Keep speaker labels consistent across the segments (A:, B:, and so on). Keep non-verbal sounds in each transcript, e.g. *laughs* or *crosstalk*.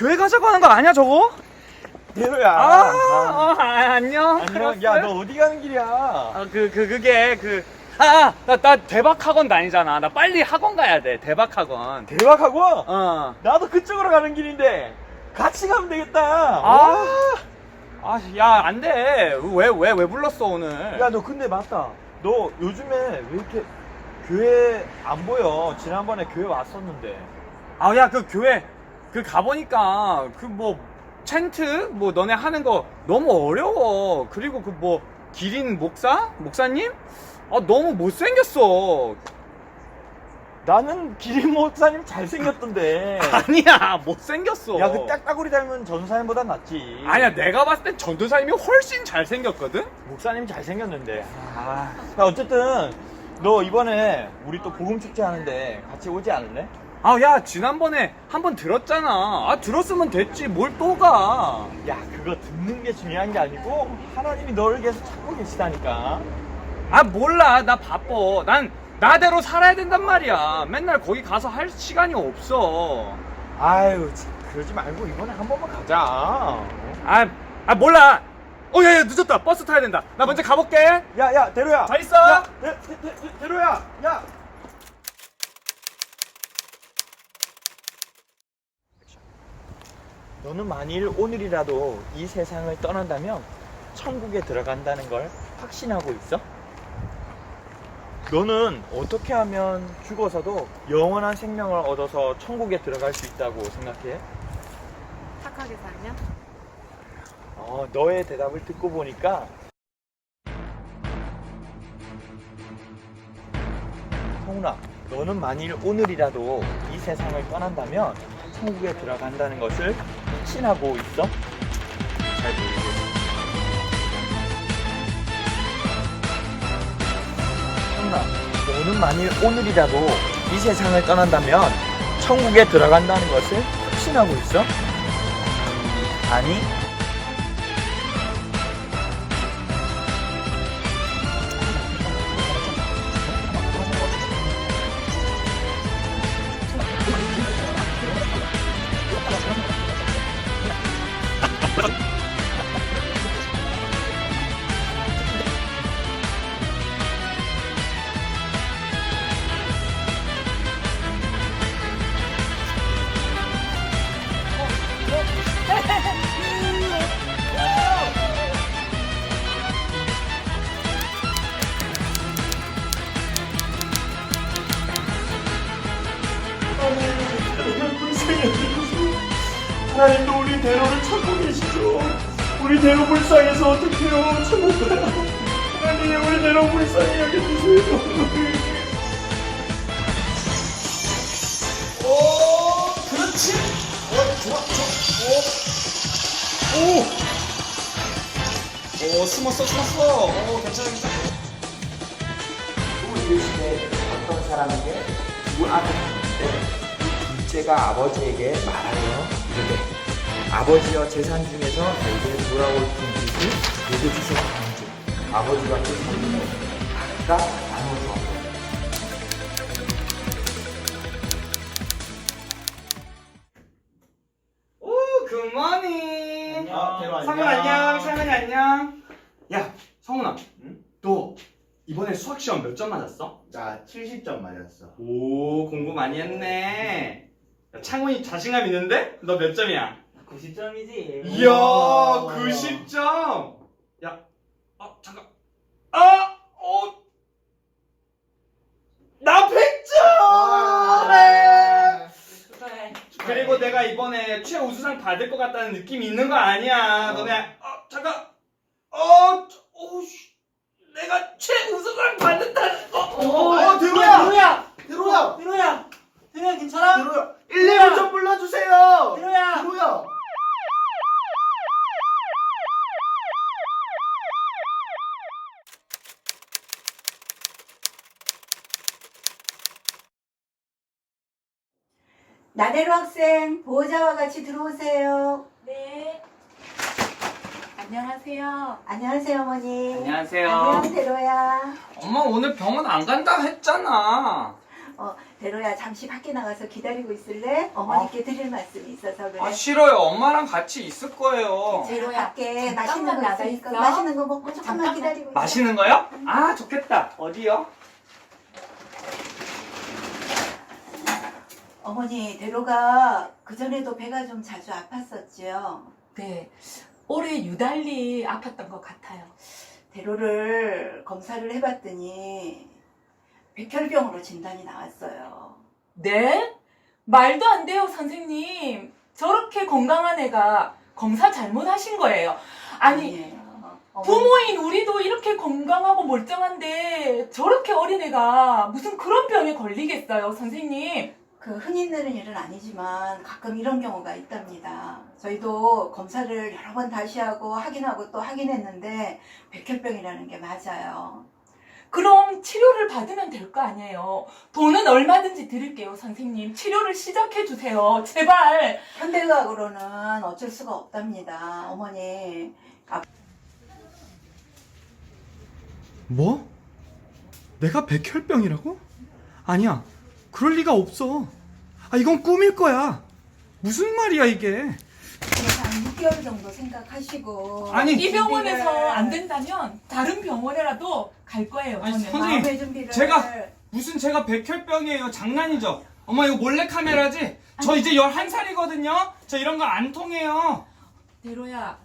A: 교회 가자고 하는 거 아니야 저거?
B: 대로야.
A: 아, 어, 아, 안녕.
B: 안녕. 야, 너 어디 가는 길이야?
A: 아, 그, 그, 그게, 그, 아, 나, 나 대박 학원 다니잖아. 나 빨리 학원 가야 돼. 대박 학원.
B: 대박하고?
A: 어.
B: 나도 그쪽으로 가는 길인데 같이 가면 되겠다.
A: 아, 아, 야, 안 돼. 왜, 왜, 왜 불렀어, 오늘?
B: 야, 너 근데 맞다. 너 요즘에 왜 이렇게 교회 안 보여? 지난번에 교회 왔었는데.
A: 아, 야, 그 교회, 그 가보니까, 그 뭐, 텐트? 뭐, 너네 하는 거 너무 어려워. 그리고 그 뭐, 기린 목사? 목사님? 아, 너무 못생겼어.
B: 나는 기린 목사님 잘생겼던데. *laughs*
A: 아니야, 못생겼어.
B: 야, 그 딱따구리 닮은 전사님보단 낫지.
A: 아니야, 내가 봤을 땐 전도사님이 훨씬 잘생겼거든?
B: 목사님 잘생겼는데. 아, 야, 어쨌든 너 이번에 우리 또 복음 축제 하는데 같이 오지 않을래?
A: 아, 야, 지난번에 한 번 들었잖아. 아, 들었으면 됐지. 뭘 또 가.
B: 야, 그거 듣는 게 중요한 게 아니고 하나님이 너를 계속 찾고 계시다니까.
A: 아, 몰라. 나 바빠. 난 나대로 살아야 된단 말이야. 맨날 거기 가서 할 시간이 없어.
B: 아유, 참, 그러지 말고 이번에 한 번만 가자.
A: 아, 아, 몰라. 어, 야, 야, 늦었다. 버스 타야 된다. 나 먼저 가볼게.
B: 야, 야, 대로야.
A: 잘 있어.
B: 야, 대, 대, 대, 대, 대로야. 야. 너는 만일 오늘이라도 이 세상을 떠난다면 천국에 들어간다는 걸 확신하고 있어? 너는 어떻게 하면 죽어서도 영원한 생명을 얻어서 천국에 들어갈 수 있다고 생각해?
C: 착하게 살면?
B: 어, 너의 대답을 듣고 보니까 성훈아, 너는 만일 오늘이라도 이 세상을 떠난다면 천국에 들어간다는 것을 확신하고 있어? 잘 모르겠어. 성훈아, 너는 만일 오늘이라도 이 세상을 떠난다면 천국에 들어간다는 것을 확신하고 있어? 아니, 하나님도 우리 대로를 찾고 계시죠. 우리 대로 불쌍해서 어떡해요. 가요. 하나님 우리 대로 불쌍히 여겨주세요.
A: 오, 그렇지. 어, 좋아, 좋아. 오. 오. 오, 숨었어, 숨었어. 오, 괜찮아, 괜찮아.
D: 이르시되 어떤 사람에게 두 아들이 있는데 둘째가 아버지에게 말하여 이르되 아버지여 재산 중에서 내게 돌아올 분깃을 내게 주셨는지 아버지가 그 선물을 각각 나눠 주었다.
A: 오, 굿모닝.
B: 안녕, 대로 안녕.
A: 상훈 안녕, 상훈이 안녕. 야, 성훈아. 너 이번에 수학 시험 몇 점 맞았어?
E: 나 70점 맞았어.
A: 오, 공부 많이 했네. 야, 창훈이 자신감 있는데? 너 몇 점이야?
D: 90점이지.
A: 이야, 90점. 야, 아, 잠깐. 아, 어. 나 100점!
E: 네.
A: 그리고 내가 이번에 최우수상 받을 것 같다는 느낌이 있는 거 아니야. 너네, 어, 잠깐. 어, 저- 어우, 씨. 내가 최우수상 받는다는 거.
E: 어, 대로야!
D: 대로야!
E: 대로야!
D: 대로야! 대로야 괜찮아?
E: 대로야! 119 좀 불러주세요!
D: 대로야!
E: 대로야!
F: 나대로 학생 보호자와 같이 들어오세요.
C: 네. 안녕하세요.
F: 안녕하세요 어머니.
A: 안녕하세요.
F: 안녕 대로야.
A: 엄마 오늘 병원 안 간다 했잖아.
F: 어, 대로야 잠시 밖에 나가서 기다리고 있을래? 어머니께 드릴 말씀이 있어서 그래.
A: 아 싫어요. 엄마랑 같이 있을 거예요.
F: 대로야 밖에
C: 잠깐만
F: 맛있는 거
C: 나가
F: 있으니까
C: 있어.
F: 맛있는 거 먹고 조금만
C: 잠깐만.
F: 기다리고 있어.
A: 맛있는 거요? 아 좋겠다. 어디요?
F: 어머니 대로가 그 전에도 배가 좀 자주 아팠었지요.
C: 네. 올해 유달리 아팠던 것 같아요.
F: 대로를 검사를 해봤더니 백혈병으로 진단이 나왔어요.
C: 네? 말도 안 돼요, 선생님. 저렇게 건강한 애가 검사 잘못하신 거예요. 아니,
F: 아니에요. 어머니,
C: 부모인 우리도 이렇게 건강하고 멀쩡한데 저렇게 어린애가 무슨 그런 병에 걸리겠어요, 선생님.
F: 그 흔히 있는 일은 아니지만 가끔 이런 경우가 있답니다. 저희도 검사를 여러 번 다시 하고 확인하고 또 확인했는데 백혈병이라는 게 맞아요.
C: 그럼 치료를 받으면 될 거 아니에요. 돈은 얼마든지 드릴게요, 선생님. 치료를 시작해 주세요. 제발.
F: 현대의학으로는 어쩔 수가 없답니다. 어머니
A: 뭐? 내가 백혈병이라고? 아니야. 그럴 리가 없어. 아 이건 꿈일 거야. 무슨 말이야 이게?
F: 그래서 한 6개월 정도 생각하시고
A: 아니,
C: 이 병원에서
F: 준비를-
C: 안 된다면 다른 병원에라도 갈 거예요.
A: 아니,
C: 저는.
A: 선생님,
F: 마음의 준비를
A: 제가- 무슨 제가 백혈병이에요. 장난이죠. 엄마 이거 몰래 카메라지? 저 이제 11살이거든요. 저 이런 거 안 통해요.
C: 대로야,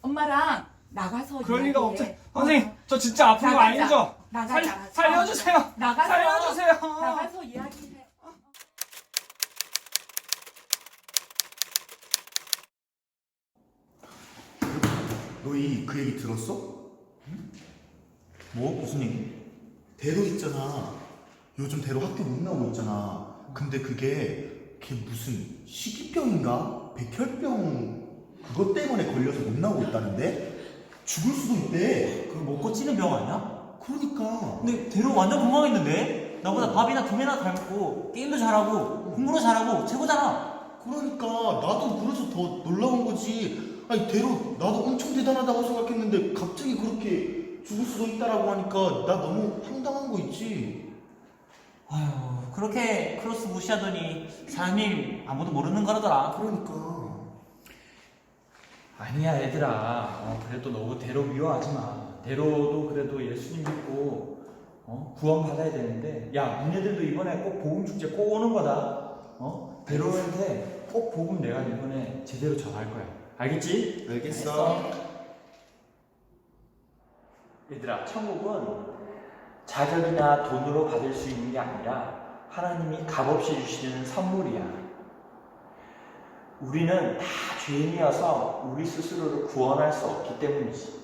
C: 엄마랑 나가서
A: 그럴 리가 없죠.
C: 이야기해.
A: 선생님, 저 진짜 아픈 거
C: 나가자.
A: 아니죠?
C: 나가자.
A: 살, 살려주세요.
C: 나가서
A: 살려주세요.
C: 나가서 이야기해.
E: 너희 그 얘기 들었어?
G: 뭐 무슨 얘기?
E: 대로 있잖아. 요즘 대로 학교 못 나오고 있잖아. 근데 그게 그게 무슨 식이병인가? 백혈병 그것 때문에 걸려서 못 나오고 있다는데? 죽을 수도 있대.
D: 그거 먹고 찌는 병 아니야?
E: 그러니까.
D: 근데 대로 완전 건강했는데? 나보다 밥이나 두 배나 닮고 게임도 잘하고 공부도 잘하고 최고잖아
E: 그러니까 나도 그래서 더 놀라운 거지. 아니 대로 나도 엄청 대단하다고 생각했는데 갑자기 그렇게 죽을 수도 있다라고 하니까 나 너무 황당한 거 있지.
D: 아휴 그렇게 크로스 무시하더니 사장님 아무도 모르는 거라더라
E: 그러니까.
B: 아니야 얘들아 어, 그래도 너무 대로 미워하지 마 대로도 그래도 예수님 믿고 어? 구원 받아야 되는데 야 니네들도 이번에 꼭 복음 축제 꼭 오는 거다 어? 대로한테 꼭 복음 내가 이번에 제대로 전할 거야 알겠지?
E: 알겠어.
B: 얘들아 천국은 자격이나 돈으로 받을 수 있는 게 아니라 하나님이 값없이 주시는 선물이야 우리는 다 죄인이어서 우리 스스로를 구원할 수 없기 때문이지.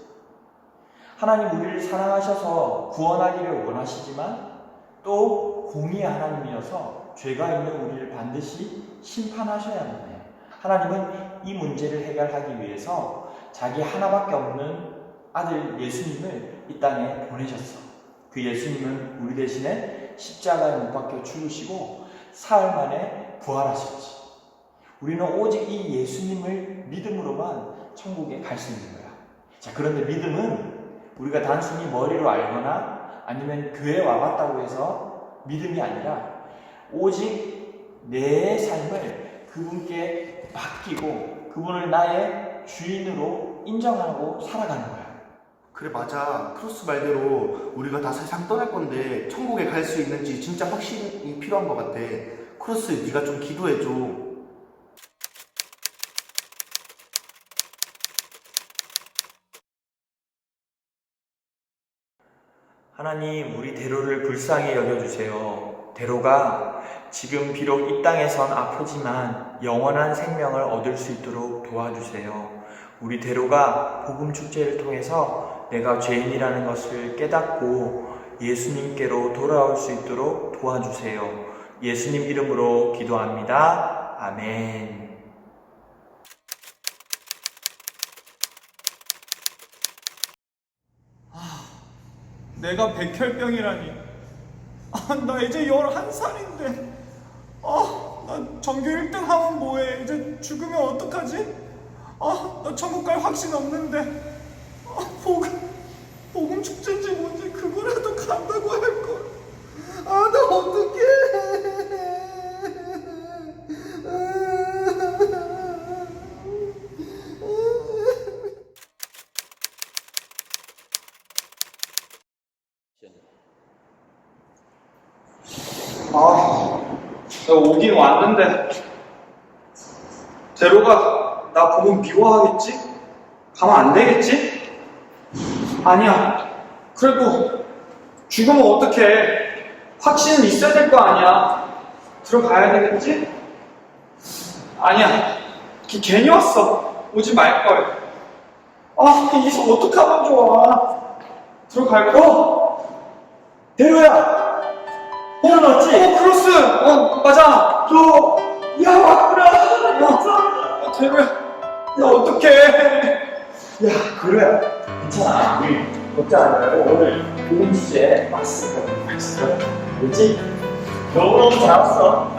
B: 하나님 우리를 사랑하셔서 구원하기를 원하시지만 또 공의의 하나님이어서 죄가 있는 우리를 반드시 심판하셔야만 해요. 하나님은 이 문제를 해결하기 위해서 자기 하나밖에 없는 아들 예수님을 이 땅에 보내셨어. 그 예수님은 우리 대신에 십자가에 못 박혀 죽으시고 사흘 만에 부활하셨지. 우리는 오직 이 예수님을 믿음으로만 천국에 갈 수 있는 거야. 자, 그런데 믿음은 우리가 단순히 머리로 알거나 아니면 교회 와봤다고 해서 믿음이 아니라 오직 내 삶을 그분께 맡기고 그분을 나의 주인으로 인정하고 살아가는 거야.
E: 그래 맞아. 크로스 말대로 우리가 다 세상 떠날 건데 천국에 갈 수 있는지 진짜 확신이 필요한 것 같아. 크로스 네가 좀 기도해 줘.
B: 하나님, 우리 대로를 불쌍히 여겨주세요. 대로가 지금 비록 이 땅에선 아프지만 영원한 생명을 얻을 수 있도록 도와주세요. 우리 대로가 복음 축제를 통해서 내가 죄인이라는 것을 깨닫고 예수님께로 돌아올 수 있도록 도와주세요. 예수님 이름으로 기도합니다. 아멘.
A: 내가 백혈병이라니. 아, 나 이제 11살인데. 아, 나 전교 1등 하면 뭐해. 이제 죽으면 어떡하지? 아, 나 천국 갈 확신 없는데. 아, 복음, 복음 축제인지 뭔지 그거라도 간다고 할걸. 아, 나 어떡해. 아, 내가 오긴 왔는데 대로가 나 보면 미워하겠지? 가면 안 되겠지? 아니야. 그래도 죽으면 어떡해. 확신은 있어야 될 거 아니야. 들어가야 되겠지? 아니야. 기- 괜히 왔어. 오지 말걸. 아, 이서 어떡하면 좋아. 들어갈 거? 대로야! 일어났지? 어, 크로스! 어, 맞아! 너, 야, 왔구나! 야, 대로야, 나 어떡해!
B: 야, 그래야. 괜찮아. 우리 걱정 안 말고 오늘 좋은 주제에 막 쓰고 막 쓰고. 그렇지? 너무너무 잘 왔어.